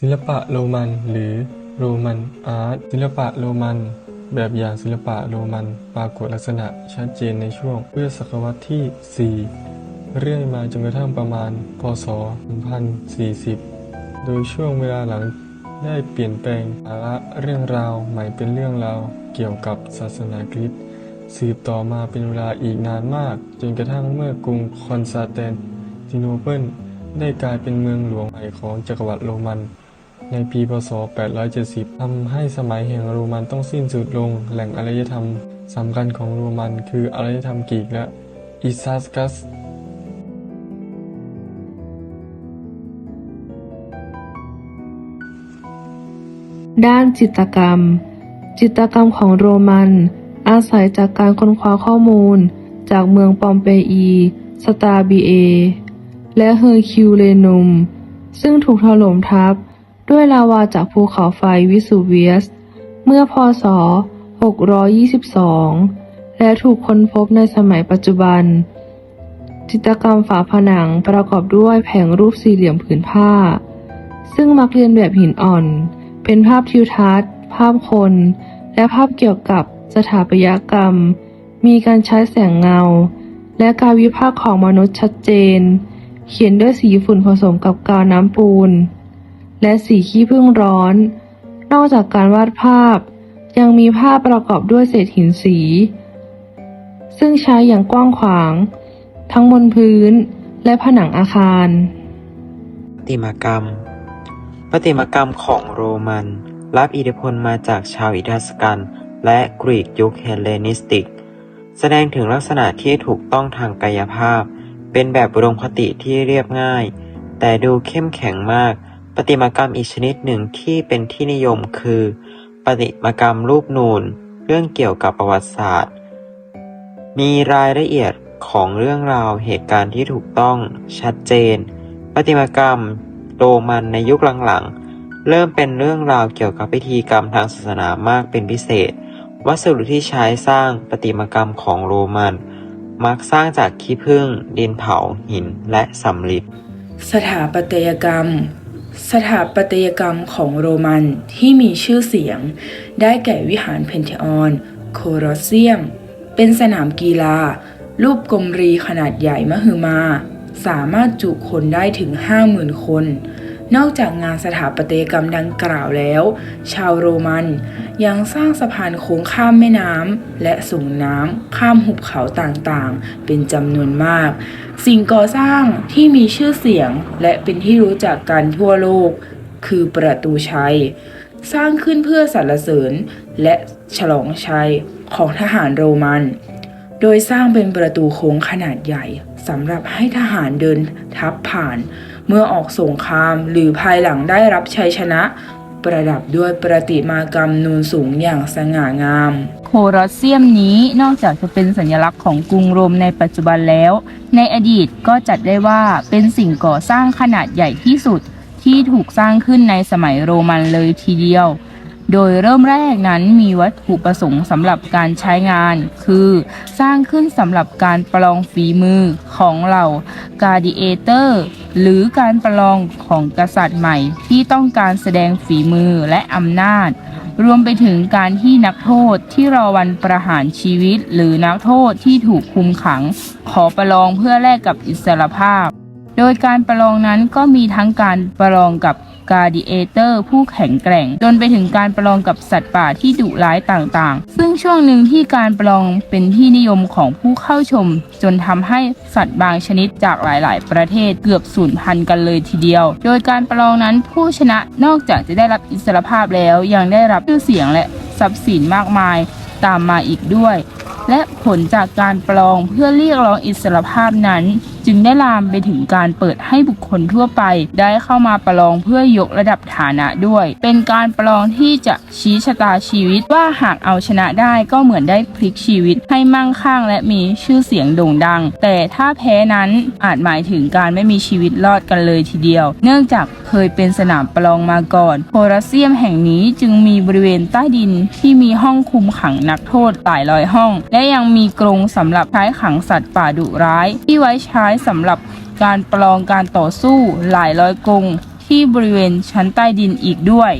ศิลปะโรมัน หรือโรมันอาร์ตศิลปะโรมัน แบบอย่างศิลปะโรมันปรากฏลักษณะชัดเจนในช่วงพุทธศตวรรษที่ 4 เรื่อยมาจนกระทั่งประมาณพศ 1040 โดยช่วงเวลาหลังได้เปลี่ยนแปลงสาระเรื่องราวใหม่เป็นเรื่องราวเกี่ยวกับศาสนาคริสต์สืบต่อมาเป็นเวลาอีกนานมาก จนกระทั่งเมื่อกรุงคอนสแตนติโนเปิลได้กลายเป็นเมืองหลวงใหม่ของจักรวรรดิโรมัน ในปีพศ 870 ทำให้สมัยแห่งโรมันต้องสิ้นสุดลง แหล่งอารยธรรมสำคัญของโรมันคืออารยธรรมกรีกและอิซัสกัสด้านจิตกรรม จิตกรรมของโรมัน อาศัยจากการค้นคว้าข้อมูล จากเมืองปอมเปอี สตาบีเอ และเฮอร์คิวเลนุม ซึ่งถูกถล่มทับ ด้วยลาวาจากภูเขาไฟวิสูเวียส เมื่อพศ 622 และถูกค้นพบในสมัยปัจจุบัน จิตรกรรมฝาผนังประกอบด้วยแผงรูปสี่เหลี่ยมผืนผ้า ซึ่งมักเรียนแบบหินอ่อน เป็นภาพทิวทัศน์ ภาพคน และภาพเกี่ยวกับสถาปัตยกรรม มีการใช้แสงเงา และการวิพากษ์ของมนุษย์ชัดเจน เขียนด้วยสีฝุ่นผสมกับกาวน้ำปูน และสีขี้ผึ้งร้อน นอกจากการวาดภาพ ยังมีภาพประกอบด้วยเศษหินสี ซึ่งใช้อย่างกว้างขวาง ทั้งบนพื้นและผนังอาคารประติมากรรมประติมากรรมของโรมัน รับอิทธิพลมาจากชาวอิทัสกัน และกรีกยุคเฮเลนิสติก แสดงถึงลักษณะที่ถูกต้องทางกายภาพ เป็นแบบอุดมคติที่เรียบง่าย แต่ดูเข้มแข็งมาก ประติมากรรมอีกชนิดหนึ่งที่เป็นที่นิยมคือ ประติมากรรมรูปนูน เรื่องเกี่ยวกับประวัติศาสตร์ มีรายละเอียดของเรื่องราวเหตุการณ์ที่ถูกต้องชัดเจน ประติมากรรมโรมันในยุคหลังๆ เริ่มเป็นเรื่องราวเกี่ยวกับพิธีกรรมทางศาสนามากเป็นพิเศษ วัสดุที่ใช้สร้างประติมากรรมของโรมัน มักสร้างจากขี้ผึ้งดินเผาหินและสำริดสถาปัตยกรรม สถาปัตยกรรมของโรมันที่มีชื่อเสียง ได้แก่วิหารเพนเทออน โคลอสเซียม เป็นสนามกีฬา รูปกลมรีขนาดใหญ่มหึมา สามารถจุคนได้ถึง 50,000 คน นอกจากงานสถาปัตยกรรมดังกล่าวแล้ว ชาวโรมันยังสร้างสะพานโค้งข้ามแม่น้ำและส่งน้ำข้ามหุบเขาต่างๆ เป็นจำนวนมาก สิ่งก่อสร้างที่มีชื่อเสียงและเป็นที่รู้จักกันทั่วโลก คือประตูชัย สร้างขึ้นเพื่อสรรเสริญและฉลองชัยของทหารโรมัน โดยสร้างเป็นประตูโค้งขนาดใหญ่สำหรับให้ทหารเดินทับผ่าน เมื่อออกสงครามหรือภายหลังได้รับชัยชนะ ประดับด้วยประติมากรรมนูนสูงอย่างสง่างาม โคลอสเซียมนี้นอกจากจะเป็นสัญลักษณ์ของกรุงโรมในปัจจุบันแล้ว ในอดีตก็จัดได้ว่าเป็นสิ่งก่อสร้างขนาดใหญ่ที่สุดที่ถูกสร้างขึ้นในสมัยโรมันเลยทีเดียว โดยเริ่มแรกนั้นมีวัตถุประสงค์สำหรับการใช้งาน คือสร้างขึ้นสำหรับการประลองฝีมือของเหล่า กา d ิเอเตอร์หรือการประลองของกษัตริย์ใหม่ที่ต้องการแสดงฝีมือและอำนาจ รวมไปถึงการที่นักโทษที่รอวันประหารชีวิต หรือนักโทษที่ถูกคุมขัง ขอประลองเพื่อแลกกับอิสรภาพ โดยการประลองนั้นก็มีทั้งการประลองกับ กา d ิเอเตอร์ผู้แข็งแกร่ง จนไปถึงการประลองกับสัตว์ป่าที่ดุร้ายต่างๆ ซึ่งช่วงหนึ่งที่การประลองเป็นที่นิยมของผู้เข้าชม จนทำให้สัตว์บางชนิดจากหลาย ๆ ประเทศเกือบสูญพันธุ์กันเลยทีเดียว โดยการประลองนั้นผู้ชนะนอกจากจะได้รับอิสรภาพแล้วยังได้รับชื่อเสียงและทรัพย์สินมากมายตามมาอีกด้วย และผลจากการประลองเพื่อเรียกร้องอิสรภาพนั้น จึงได้ลามไปถึงการเปิดให้บุคคลทั่วไป ได้เข้ามาประลองเพื่อยกระดับฐานะด้วย เป็นการประลองที่จะชี้ชะตาชีวิตว่าหากเอาชนะได้ก็เหมือนได้พลิกชีวิตให้มั่งคั่งและมีชื่อเสียงโด่งดัง แต่ถ้าแพ้นั้นอาจหมายถึงการไม่มีชีวิตรอดกันเลยทีเดียว เนื่องจากเคยเป็นสนามประลองมาก่อนโคลอสเซียมแห่งนี้จึงมีบริเวณใต้ดินที่มีห้องคุมขังนักโทษหลายร้อยห้อง และยังมีกรงสำหรับใช้ขังสัตว์ป่าดุร้าย ที่ไว้ใช้สำหรับการประลองการต่อสู้หลายร้อยกรงที่บริเวณชั้นใต้ดินอีกด้วย